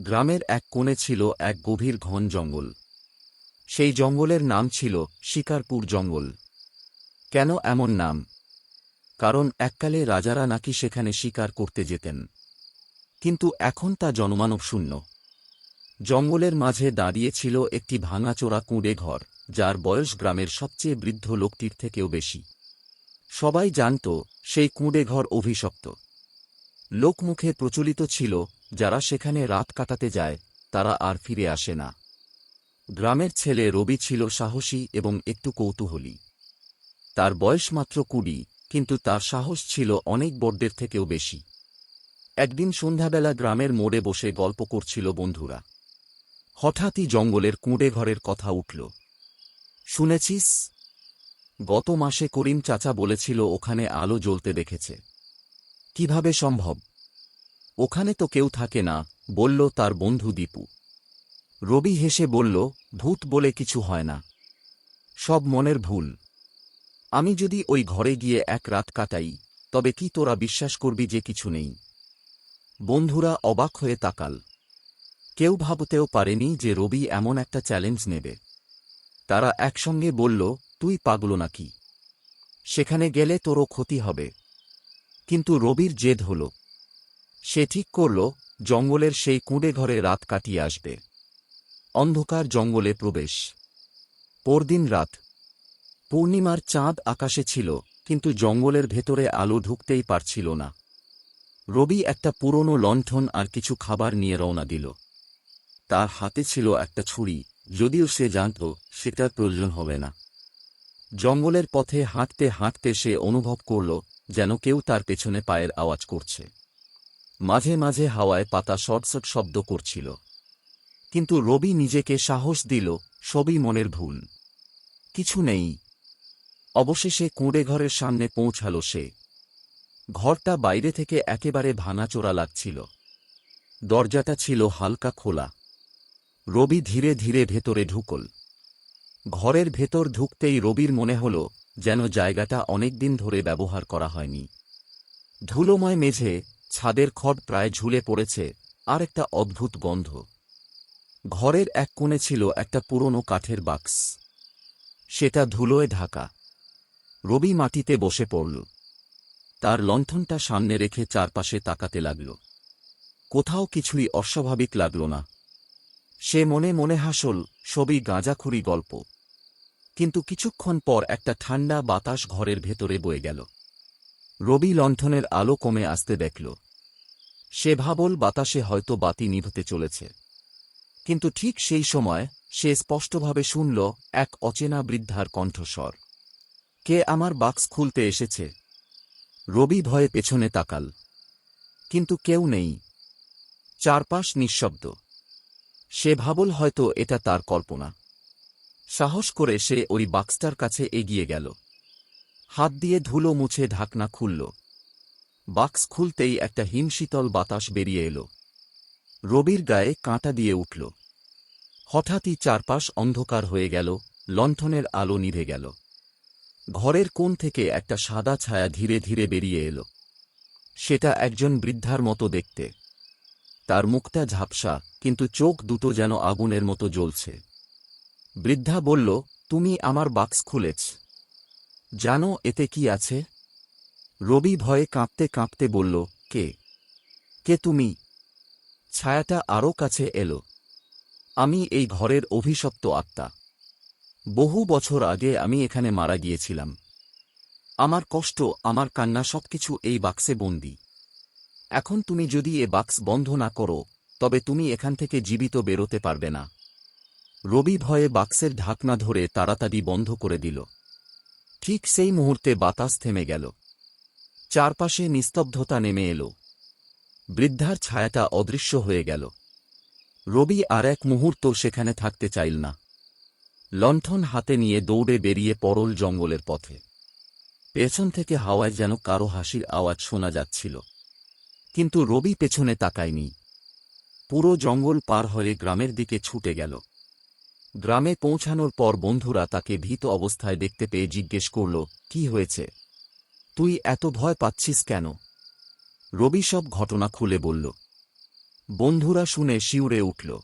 গ্রামের এক কোণে ছিল এক গভীর ঘন জঙ্গল। সেই জঙ্গলের নাম ছিল শিকারপুর জঙ্গল। কেন এমন নাম? কারণ এককালে রাজারা নাকি সেখানে শিকার করতে যেতেন। কিন্তু এখন তা জনমানব শূন্য। জঙ্গলের মাঝে দাঁড়িয়েছিল একটি ভাঙাচোরা কুঁড়ে ঘর, যার বয়স গ্রামের সবচেয়ে বৃদ্ধ লোকটির থেকেও বেশি। সবাই জানত, সেই কুঁড়ে ঘর অভিশপ্ত। লোকমুখে প্রচলিত ছিল যারা সেখানে রাত কাটাতে যায়, তারা আর ফিরে আসে না। গ্রামের ছেলে রবি ছিল সাহসী এবং একটু কৌতূহলী। তার বয়স মাত্র কুড়ি, কিন্তু তার সাহস ছিল অনেক বড়দের থেকেও বেশি। একদিন সন্ধ্যাবেলা গ্রামের মোড়ে বসে গল্প করছিল বন্ধুরা। হঠাৎই জঙ্গলের কুঁড়ে ঘরের কথা উঠল। শুনেছিস? গত মাসে করিম চাচা বলেছিল ওখানে আলো জ্বলতে দেখেছে। কীভাবে সম্ভব? ওখানে তো কেউ থাকে না, বলল তার বন্ধু দীপু। রবি হেসে বলল, ভূত বলে কিছু হয় না। সব মনের ভুল। আমি যদি ওই ঘরে গিয়ে এক রাত কাটাই, তবে কি তোরা বিশ্বাস করবি যে কিছু নেই? বন্ধুরা অবাক হয়ে তাকাল। কেউ ভাবতেও পারেনি যে রবি এমন একটা চ্যালেঞ্জ নেবে। তারা একসঙ্গে বলল, তুই পাগল নাকি? সেখানে গেলে তোরও ক্ষতি হবে। কিন্তু রবির জেদ হল। সে ঠিক করল, জঙ্গলের সেই কুঁড়ে ঘরে রাত কাটিয়ে আসবে। অন্ধকার জঙ্গলে প্রবেশ। পরদিন রাত। পূর্ণিমার চাঁদ আকাশে ছিল, কিন্তু জঙ্গলের ভেতরে আলো ঢুকতেই পারছিল না। রবি একটা পুরনো লণ্ঠন আর কিছু খাবার নিয়ে রওনা দিল। তার হাতে ছিল একটা ছুরি, যদিও সে জানত সেটার প্রয়োজন হবে না। জঙ্গলের পথে হাঁটতে হাঁটতে সে অনুভব করল, যেন কেউ তার পেছনে পায়ের আওয়াজ করছে। মাঝে মাঝে হাওয়ায় পাতা শটশট শব্দ করছিল। কিন্তু রবি নিজেকে সাহস দিল, সবই মনের ভুল। কিছু নেই। অবশেষে কুঁড়ে ঘরের সামনে পৌঁছাল সে। ঘরটা বাইরে থেকে একেবারে ভাঙাচোরা লাগছিল। দরজাটা ছিল হালকা খোলা। রবি ধীরে ধীরে ভেতরে ঢুকল। ঘরের ভেতর ঢুকতেই রবির মনে হল যেন জায়গাটা অনেকদিন ধরে ব্যবহার করা হয়নি। ধুলোময় মেঝে ছাদের খড় প্রায় ঝুলে পড়েছে, আর একটা অদ্ভুত গন্ধ। ঘরের এক কোণে ছিল একটা পুরনো কাঠের বাক্স। সেটা ধুলোয় ঢাকা। রবি মাটিতে বসে পড়ল। তার লণ্ঠনটা সামনে রেখে চারপাশে তাকাতে লাগল। কোথাও কিছুই অস্বাভাবিক লাগল না। সে মনে মনে হাসল, সবই গাঁজাখুরি গল্প। কিন্তু কিছুক্ষণ পর একটা ঠান্ডা বাতাস ঘরের ভেতরে বয়ে গেল। রবি লণ্ঠনের আলো কমে আসতে দেখল। সে ভাবল বাতাসে হয়তো বাতি নিভতে চলেছে। কিন্তু ঠিক সেই সময় সে স্পষ্টভাবে শুনল এক অচেনা বৃদ্ধার কণ্ঠস্বর। কে আমার বাক্স খুলতে এসেছে? রবি ভয়ে পেছনে তাকাল। কিন্তু কেউ নেই। চারপাশ নিঃশব্দ। সে ভাবল হয়তো এটা তার কল্পনা। সাহস করে সে ওই বাক্সটার কাছে এগিয়ে গেল। হাত দিয়ে ধুলো মুছে ঢাকনা খুলল। বাক্স খুলতেই একটা হিমশীতল বাতাস বেরিয়ে এলো। রবির গায়ে কাঁটা দিয়ে উঠল। হঠাৎই চারপাশ অন্ধকার হয়ে গেল, লণ্ঠনের আলো নিভে গেল। ঘরের কোণ থেকে একটা সাদা ছায়া ধীরে ধীরে বেরিয়ে এলো। সেটা একজন বৃদ্ধার মতো দেখতে। তার মুখটা ঝাপসা, কিন্তু চোখ দুটো যেন আগুনের মতো জ্বলছে। বৃদ্ধা বলল, তুমি আমার বাক্স খুলেছ। জানো এতে কি আছে? রবি ভয়ে কাঁপতে কাঁপতে বলল, কে? কে তুমি? ছায়াটা আরও কাছে এলো। আমি এই ঘরের অভিশপ্ত আত্মা। বহু বছর আগে আমি এখানে মারা গিয়েছিলাম। আমার কষ্ট, আমার কান্না সবকিছু এই বাক্সে বন্দি। এখন তুমি যদি এ বাক্স বন্ধ না করো, তবে তুমি এখান থেকে জীবিত বেরোতে পারবে না। রবি ভয়ে বাক্সের ঢাকনা ধরে তাড়াতাড়ি বন্ধ করে দিল। ঠিক সেই মুহূর্তে বাতাস থেমে গেল। চারপাশে নিস্তব্ধতা নেমে এল। বৃদ্ধার ছায়াটা অদৃশ্য হয়ে গেল। রবি আর এক মুহূর্ত সেখানে থাকতে চাইল না। লণ্ঠন হাতে নিয়ে দৌড়ে বেরিয়ে পরল জঙ্গলের পথে। পেছন থেকে হাওয়ায় যেন কারও হাসির আওয়াজ শোনা যাচ্ছিল। কিন্তু রবি পেছনে তাকায়নি। পুরো জঙ্গল পার হয়ে গ্রামের দিকে ছুটে গেল। গ্রামে পৌঁছানোর পর বন্ধুরা তাকে ভীত অবস্থায় দেখতে পেয়ে জিজ্ঞেস করল, কি হয়েছে? তুই এত ভয় পাচ্ছিস কেন? রবি সব ঘটনা খুলে বলল। বন্ধুরা শুনে শিউরে উঠল।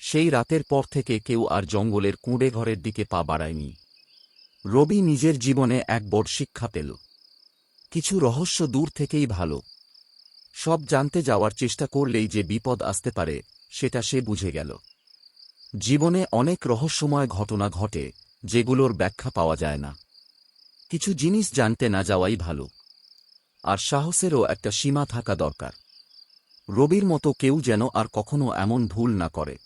সেই রাতের পর থেকে কেউ আর জঙ্গলের কুঁড়ে ঘরের দিকে পা বাড়ায়নি। রবি নিজের জীবনে এক বড় শিক্ষা পেল। কিছু রহস্য দূর থেকেই ভালো। সব জানতে যাওয়ার চেষ্টা করলেই যে বিপদ আসতে পারে, সেটা সে বুঝে গেল। জীবনে অনেক রহস্যময় ঘটনা ঘটে, যেগুলোর ব্যাখ্যা পাওয়া যায় না। কিছু জিনিস জানতে না যাওয়াই ভালো। আর সাহসেরও একটা সীমা থাকা দরকার। রবির মতো কেউ যেন আর কখনো এমন ভুল না করে।